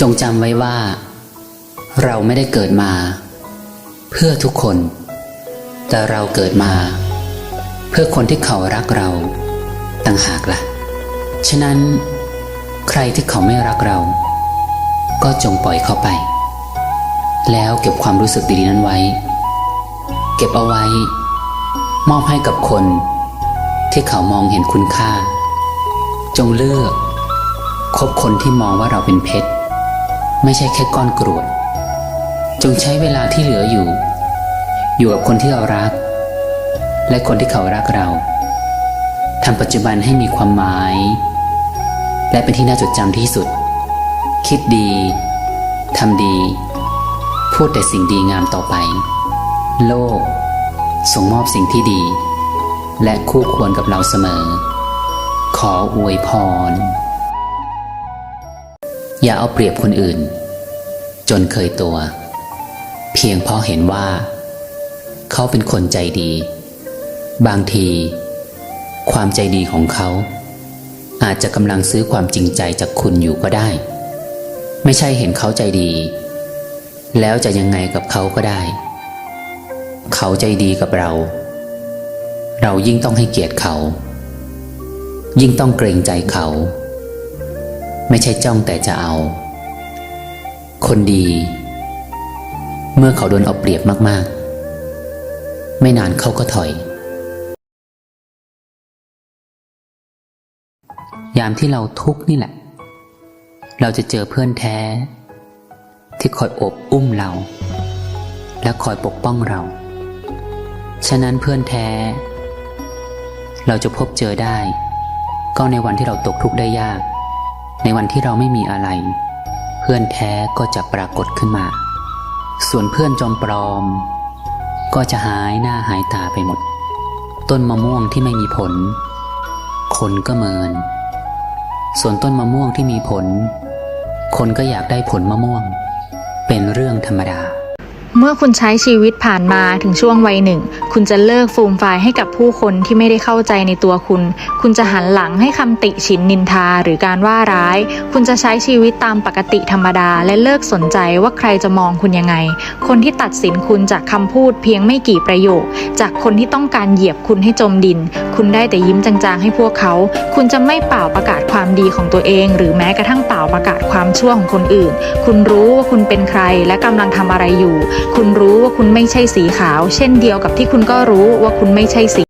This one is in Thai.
จงจำไว้ว่า เราไม่ได้เกิดมา เพื่อทุกคน แต่เราเกิดมา เพื่อคนที่เขารักเรา ต่างหากละ่ะ ฉะนั้น ใครที่เขาไม่รักเรา ก็จงปล่อยเขาไป แล้วเก็บความรู้สึกดีๆนั้นไว้ เก็บเอาไว้ มอบให้กับคน ที่เขามองเห็นคุณค่า จงเลือกคบคนที่มองว่าเราเป็นเพชร ไม่ใช่แค่ก้อนกรวด จงใช้เวลาที่เหลืออยู่ อยู่กับคนที่เรารัก และคนที่เขารักเราทำปัจจุบันให้มีความหมาย และเป็นที่น่าจดจำที่สุด คิดดีทำดี พูดแต่สิ่งดีงามต่อไป โลกส่งมอบสิ่งที่ดี และคู่ควรกับเราเสมอ ขออวยพร อย่าเอาเปรียบคนอื่น จนเคยตัว เพียงเพราะเห็นว่า เขาเป็นคนใจดี บางที ความใจดีของเขา อาจจะกำลังซื้อความจริงใจจากคุณอยู่ก็ได้ ไม่ใช่เห็นเขาใจดี แล้วจะยังไงกับเขาก็ได้ เขาใจดีกับเรา เรายิ่งต้องให้เกียรติเขา ยิ่งต้องเกรงใจเขา ไม่ใช่จ้องแต่จะเอา คนดี เมื่อเขาโดนเอาเปรียบมากๆ ไม่นานเขาก็ถอย ยามที่เราทุกข์นี่แหละ เราจะเจอเพื่อนแท้ ที่คอยอบอุ้มเรา และคอยปกป้องเรา ฉะนั้นเพื่อนแท้ เราจะพบเจอได้ ก็ในวันที่เราตกทุกข์ได้ยาก ในวันที่เราไม่มีอะไร เพื่อนแท้ก็จะปรากฏขึ้นมา ส่วนเพื่อนจอมปลอม ก็จะหายหน้าหายตาไปหมด ต้นมะม่วงที่ไม่มีผล คนก็เมิน ส่วนต้นมะม่วงที่มีผล คนก็อยากได้ผลมะม่วง เป็นเรื่องธรรมดา เมื่อคุณใช้ชีวิตผ่านมาถึงช่วงวัยหนึ่ง คุณจะเลิกฟูมฟายให้กับผู้คนที่ไม่ได้เข้าใจในตัวคุณ คุณจะหันหลังให้คำติฉินนินทาหรือการว่าร้าย คุณจะใช้ชีวิตตามปกติธรรมดา และเลิกสนใจว่าใครจะมองคุณยังไง คนที่ตัดสินคุณจากคำพูดเพียงไม่กี่ประโยค จากคนที่ต้องการเหยียบคุณให้จมดิน คุณได้แต่ยิ้มจางๆให้พวกเขา คุณจะไม่เป่าประกาศความดีของตัวเอง หรือแม้กระทั่งเป่าประกาศความชั่วของคนอื่น คุณรู้ว่าคุณเป็นใครและกำลังทำอะไรอยู่คุณรู้ว่าคุณไม่ใช่สีขาว เช่นเดียวกับที่คุณก็รู้ว่าคุณไม่ใช่สี